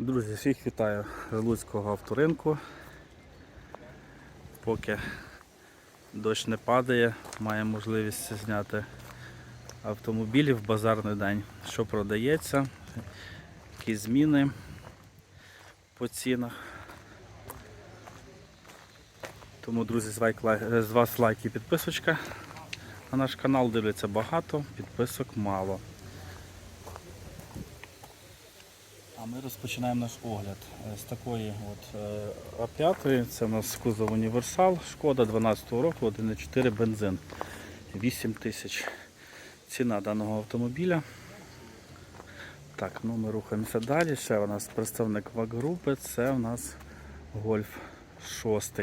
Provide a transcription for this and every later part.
Друзі, всіх вітаю з Луцького авторинку. Поки дощ не падає, маємо можливість зняти автомобілі в базарний день. Що продається, які зміни по цінах. Тому, друзі, з вас лайк і підписочка. На наш канал дивляться багато, підписок мало. А ми розпочинаємо наш огляд е, з такої от е, А5. Це у нас кузов універсал, шкода 12 року, 1,4 бензин. 8 тисяч ціна даного автомобіля. Так, ну ми рухаємося далі. Ще у нас представник ВАГ-групи, це у нас Гольф 6.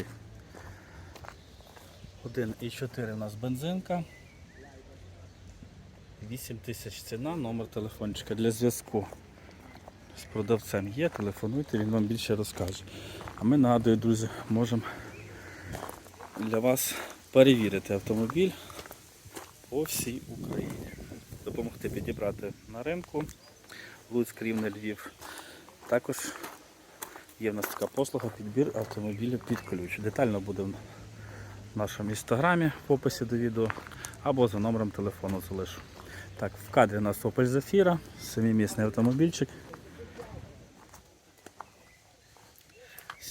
1,4 у нас бензинка. 8 тисяч ціна, номер телефончика для зв'язку з продавцем є, телефонуйте, він вам більше розкаже. А ми нагадую, друзі, можемо для вас перевірити автомобіль по всій Україні. Допомогти підібрати на ринку Луцьк, Рівне, Львів. Також є в нас така послуга підбір автомобілів під ключ. Детально буде в нашому інстаграмі в описі до відео або за номером телефону залишу. Так, в кадрі у нас Opel Zafira, семимісний автомобільчик.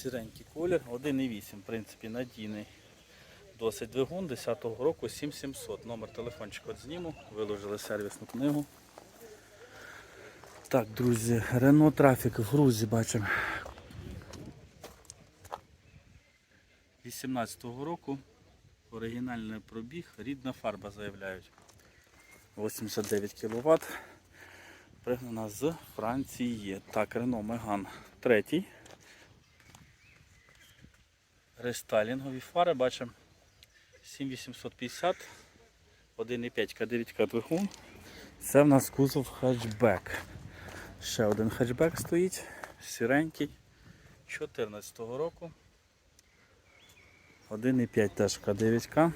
Сіренький колір, 1,8, в принципі, надійний. Досить двигун 10-го року 7700. Номер телефончика от зніму, виложили сервісну книгу. Так, друзі, Renault Traffic в грузі бачимо. 18-го року оригінальний пробіг, рідна фарба заявляють. 89 кВт. Пригнана з Франції. Так, Renault Megane 3. Рестайлінгові фари бачимо 7850, 1,5 К9 двигун. Це в нас кузов хетчбек. Ще один хетчбек стоїть, сіренький, 14 року. 1,5 теж К9К.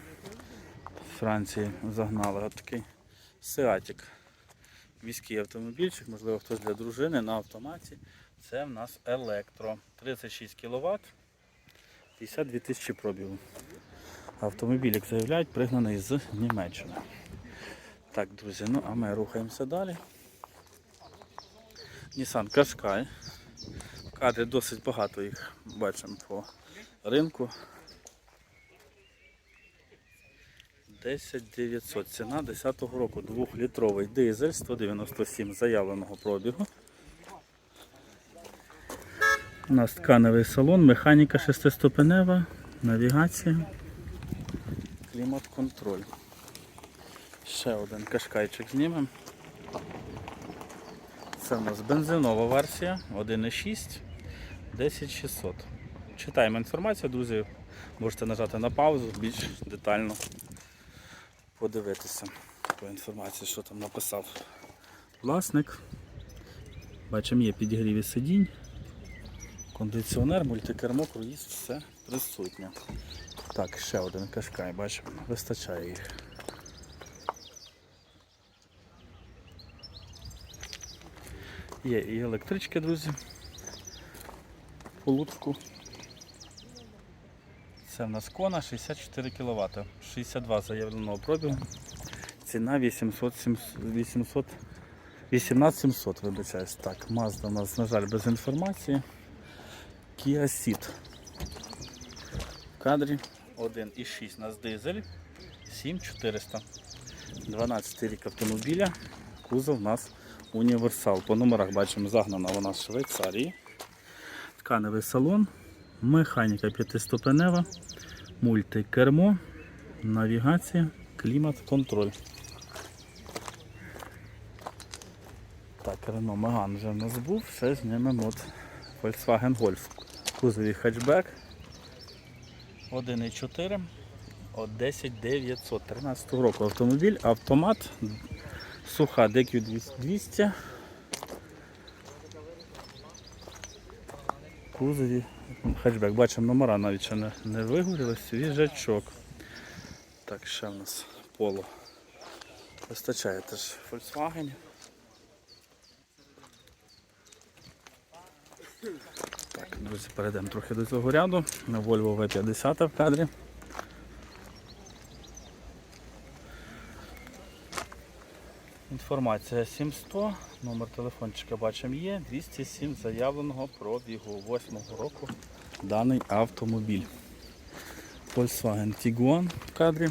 З Франції загнали отакий Сеатік. Міський автомобільчик, можливо, хтось для дружини на автоматі. Це в нас електро. 36 кВт. 52 тисячі пробігу. Автомобіль, як заявляють, пригнаний з Німеччини. Так, друзі, ну а ми рухаємося далі. Nissan Qashqai. Кадрі досить багато їх бачимо по ринку. 10900. Ціна 10-го року. 2-літровий дизель 197 заявленого пробігу. У нас тканевий салон, механіка шестиступенева, навігація, клімат-контроль. Ще один кашкайчик знімемо. Це у нас бензинова версія 1,6, 10600. Читаємо інформацію, друзі. Можете нажати на паузу, більш детально подивитися по інформації, що там написав власник. Бачимо, є підігріві сидінь. Кондиціонер, мультикермо, круїз, все присутнє. Так, ще один кашкай, бачимо, вистачає їх. Є і електрички, друзі. По. Це в нас кона 64 кВт, 62 заявленого пробігу. Ціна 800, 800 18700, вибачаюсь. Так, Mazda у нас, на жаль, без інформації. Kia Ceed. В кадрі 1,6 у нас дизель, 7400. 12 рік автомобіля. Кузов у нас універсал. По номерах бачимо, загнана вона з Швейцарії. Тканевий салон, механіка п'ятиступенева, мультикермо, навігація, клімат, контроль. Так, Renault Megane вже в нас був, все знімемо от Volkswagen Golf. Кузові хетчбек 1,4 от 10900 13 року автомобіль, автомат, суха DQ200. Кузові хетчбек. Бачимо номера навіть ще не, не вигоріли, свіжачок. Так, ще в нас поло. Вистачає теж Volkswagen. Друзі, перейдемо трохи до цього ряду. На Volvo V50 в кадрі. Інформація 7100, номер телефончика бачимо є, 207 заявленого пробігу 8 року даний автомобіль. Volkswagen Tiguan в кадрі.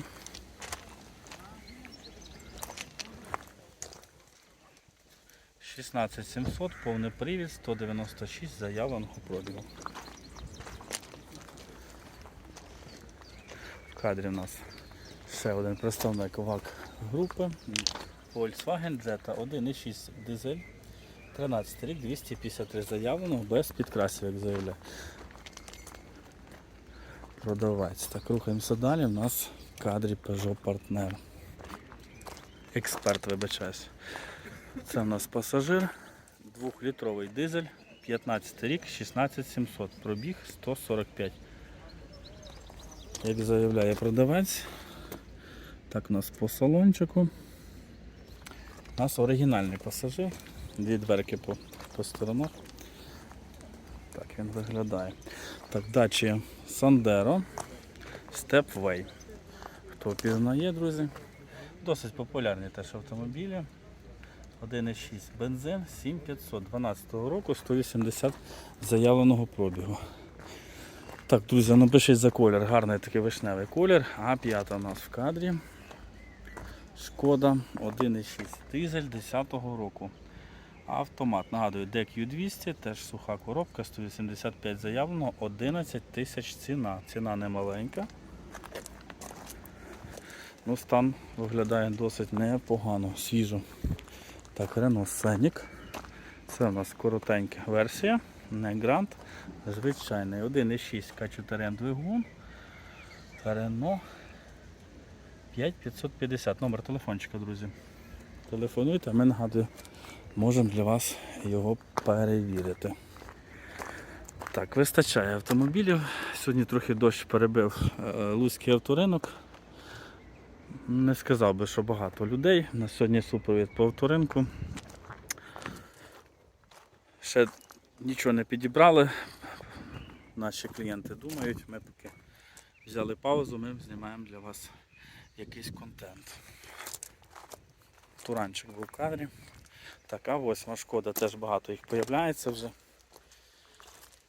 Шістнадцять сімсот, повний привід, 196 заявленого пробігу. В кадрі у нас ще один представник ВАК групи. Volkswagen Jetta 1.6 дизель. 13 рік, 253 заявленого, без підкрасів, як заявляє. Продавець. Так, рухаємося далі. У нас в кадрі Peugeot Partner. Експерт, вибачаюсь. Це у нас пасажир, 2-літровий дизель, 15 рік, 16700, пробіг 145. Як заявляє продавець, так у нас по салончику. У нас оригінальний пасажир, дві дверки по, по сторонах. Так він виглядає. Так, дачі Sandero Stepway. Хто пізнає, друзі? Досить популярні теж автомобілі. 1,6 бензин 7500 12 року 180 заявленого пробігу. Так, друзі, напишіть за колір. Гарний такий вишневий колір. А 5 у нас в кадрі. Шкода 1,6 дизель 10 року. Автомат. Нагадую, DQ 200 теж суха коробка, 185 заявлено, 11 тисяч ціна. Ціна не маленька. Ну, стан виглядає досить непогано, свіжо. Так, Renault Scenic. Це у нас коротенька версія. Не Grand. Звичайний 1,6 К4М двигун. Renault 5550. Номер телефончика, друзі. Телефонуйте, ми нагадую, можемо для вас його перевірити. Так, вистачає автомобілів. Сьогодні трохи дощ перебив е, Луцький авторинок. Не сказав би, що багато людей. На сьогодні супровід по авторинку. Ще нічого не підібрали. Наші клієнти думають, ми поки взяли паузу, ми знімаємо для вас якийсь контент. Туранчик був в кадрі. Так, а восьма шкода теж багато їх появляється вже.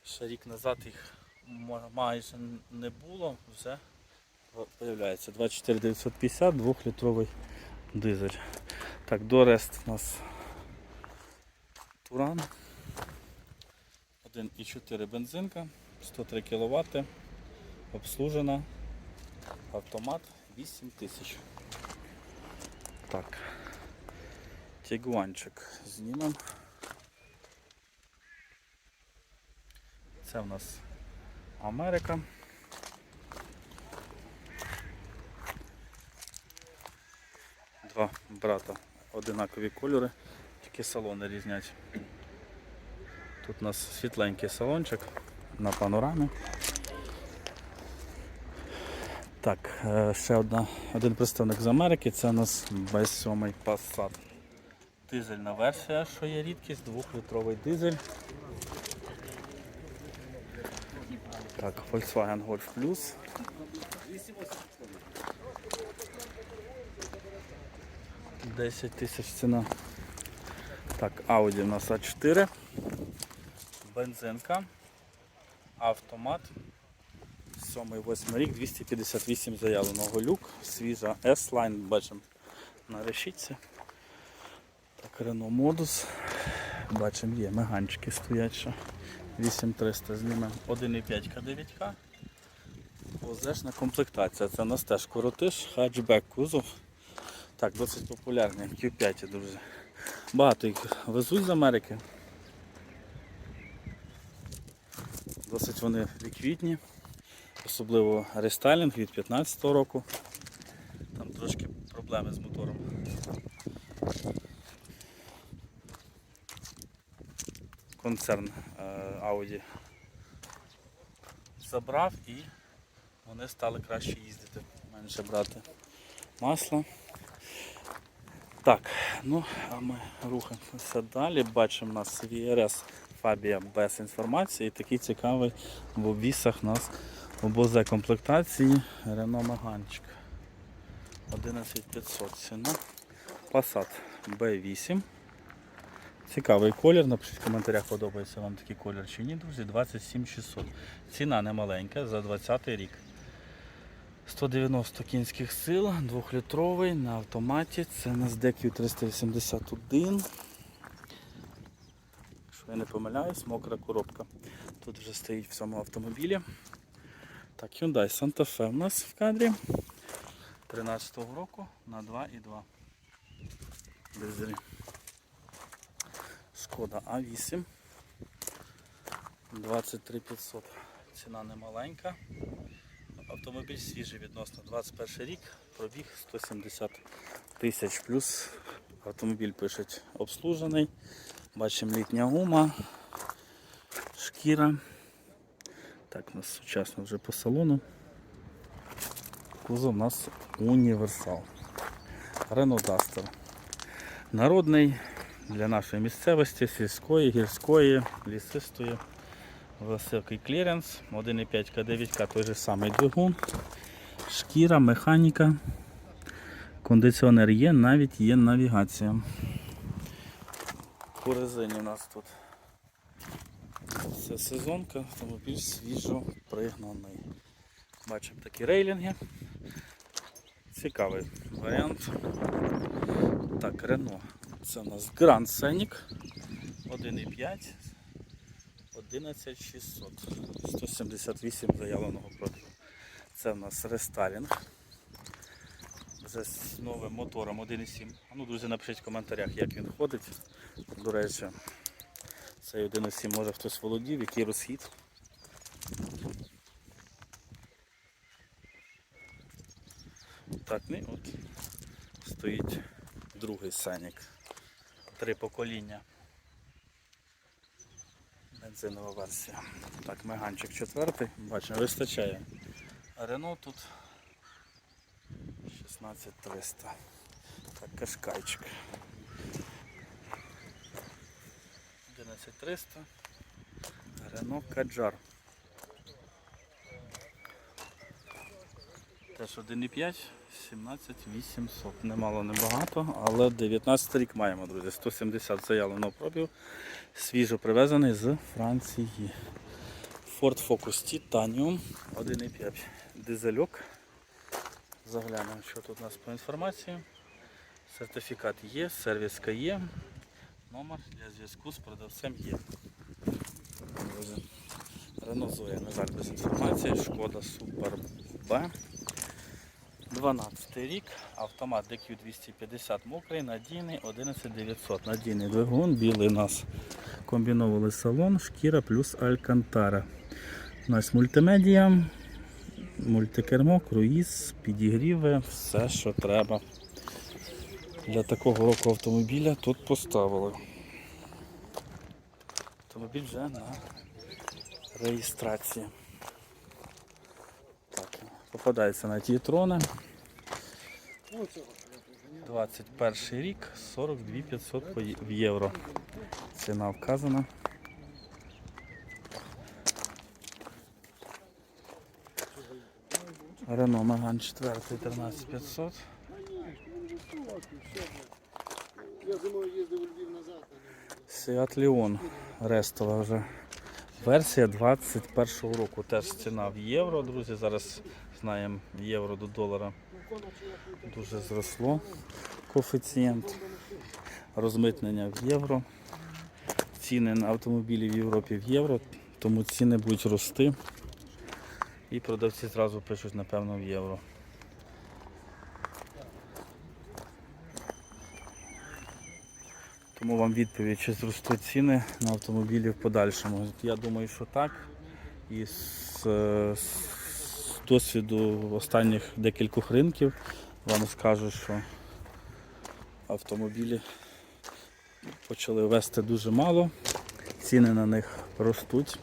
Ще рік назад їх майже не було, вже появляється 24950, 2-літровий дизель. Так, до рест у нас Туран. 1,4 бензинка, 103 кВт, обслужена, автомат 8000. Так. Тігуанчик знімемо. Це в нас Америка. Два брата одинакові кольори, тільки салони різнять. Тут у нас світленький салончик на панорамі. Так, е, ще одна, один представник з Америки, це у нас B7 Passat. Дизельна версія, що є рідкість, 2-літровий дизель. Так, Volkswagen Golf Plus. Десять тисяч ціна. Так, Audi у нас А4. Бензинка. Автомат. 7-8 рік, 258 заявленого люк, свіжа S-Line, бачимо на решітці. Так, Renault Modus. Бачимо, є меганчики стоять ще. 8300 знімемо. 1,5 К9К. Озешна комплектація. Це у нас теж коротиш, хатчбек кузов. Так, досить популярний Q5, друзі. Багато їх везуть з Америки. Досить вони ліквідні. Особливо рестайлінг від 2015 року. Там трошки проблеми з мотором. Концерн е, Audi забрав і вони стали краще їздити, менше брати масла. Так, ну а ми рухаємося далі. Бачимо нас VRS Фабія без інформації. І такий цікавий в обвісах у нас у бозе комплектації Renault Megane. 11500 ціна. Passat B8. Цікавий колір. Напишіть в коментарях, подобається вам такий колір чи ні, друзі. 27600. Ціна не маленька за 20 рік. 190 кінських сил, 2-літровий на автоматі. Це у нас DQ381. Якщо я не помиляюсь, мокра коробка. Тут вже стоїть в цьому автомобілі. Так, Hyundai Santa Fe у нас в кадрі. 13-го року на 2,2. Дизелі. Шкода А8. 23500. Ціна не маленька. Автомобіль свіжий відносно 21 рік, пробіг 170 тисяч плюс. Автомобіль пишуть обслужений. Бачимо літня гума, шкіра. Так, у нас сучасно вже по салону. Кузов у нас універсал. Duster. Народний для нашої місцевості, сільської, гірської, лісистої. Високий кліренс, 1,5 К9К, той же самий двигун, шкіра, механіка, кондиціонер є, навіть є навігація. По резині у нас тут це сезонка, автомобіль свіжо пригнаний. Бачимо такі рейлінги. Цікавий варіант. Так, Рено. Це у нас Grand Scenic 1,5. 11600. 178 заявленого пробігу. Це в нас рестайлінг. Вже з новим мотором 1.7. Ну, друзі, напишіть в коментарях, як він ходить. До речі, цей 1.7 може хтось володів, який розхід. Так, ну от стоїть другий Сенік. Три покоління. Бензинова версія. Так, меганчик четвертий, бачимо, вистачає. Рено тут 16300. Так, кашкайчик. 11300. Рено Каджар. Теж 1,5, 17800. Немало, небагато, але 19 рік маємо, друзі. 170 заявлено пробів. Свіжо привезений з Франції. Ford Focus Titanium 1,5 дизельок. Заглянемо, що тут у нас по інформації. Сертифікат є, сервіска є. Номер для зв'язку з продавцем є. Zoe, на жаль, без інформації. Шкода Super B. 12 рік, автомат DQ250 мокрий, надійний 11900. Надійний двигун, білий у нас комбіновували салон, шкіра плюс алькантара. У нас мультимедіа, мультикермо, круїз, підігріви, все, що треба. Для такого року автомобіля тут поставили. Автомобіль вже на реєстрації. Попадається на ті трони. 21 рік, 42 500 в євро. Ціна вказана. Рено Меган 4 13 500. Я зимою їздив назад. Seat Leon рестова вже. Версія 21 року. Теж ціна в євро, друзі. Зараз знаємо євро до долара дуже зросло коефіцієнт. Розмитнення в євро. Ціни на автомобілі в Європі в євро, тому ціни будуть рости. І продавці зразу пишуть, напевно, в євро. Тому вам відповідь, чи зростуть ціни на автомобілі в подальшому. Я думаю, що так. І з, е, досвіду останніх декількох ринків вам скажу, що автомобілі почали вести дуже мало, ціни на них ростуть.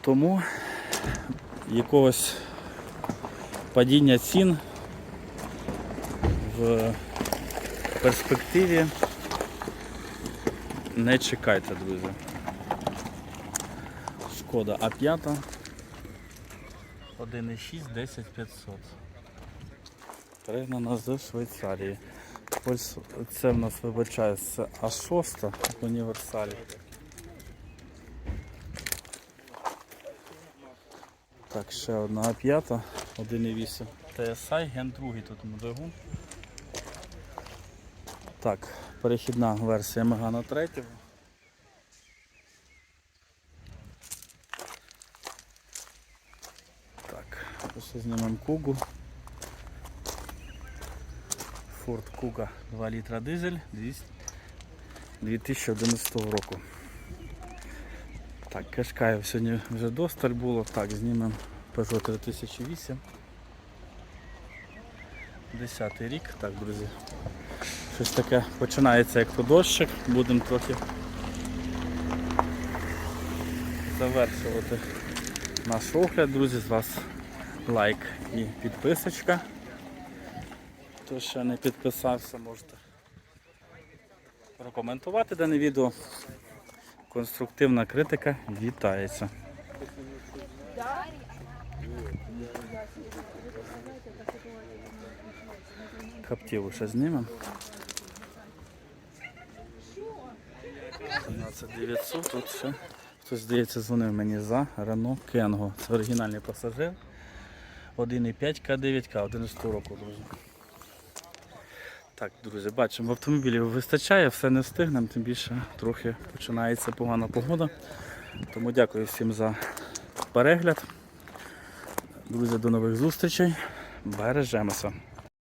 Тому якогось падіння цін в перспективі не чекайте, друзі. Шкода А5. 1,6, 10 500. Пригнана з Швейцарії. Ось це в нас вибачається А6 в універсалі. Так, ще одна А5, 1,8 TSI, ген другий тут двигун. Так, перехідна версія Мегана 3. Так, ось знімемо Кугу. Ford Kuga 2 літра дизель 2011 року. Так, кешкаїв сьогодні вже досталь було. Так, знімемо Peugeot 3008. 10 рік. Так, друзі. Щось таке починається як то. Будемо трохи завершувати наш огляд, друзі. З вас лайк і підписочка. Хто ще не підписався, можете прокоментувати дане відео. Конструктивна критика вітається. Каптіву ще знімемо. 17900, тут ще хтось здається дзвонив мені за Renault Kengo. Це оригінальний пасажир. 1,5 К9К, 11 року, друзі. Так, друзі, бачимо, автомобілів вистачає, все не встигнемо, тим більше трохи починається погана погода. Тому дякую всім за перегляд. Друзі, до нових зустрічей. Бережемося.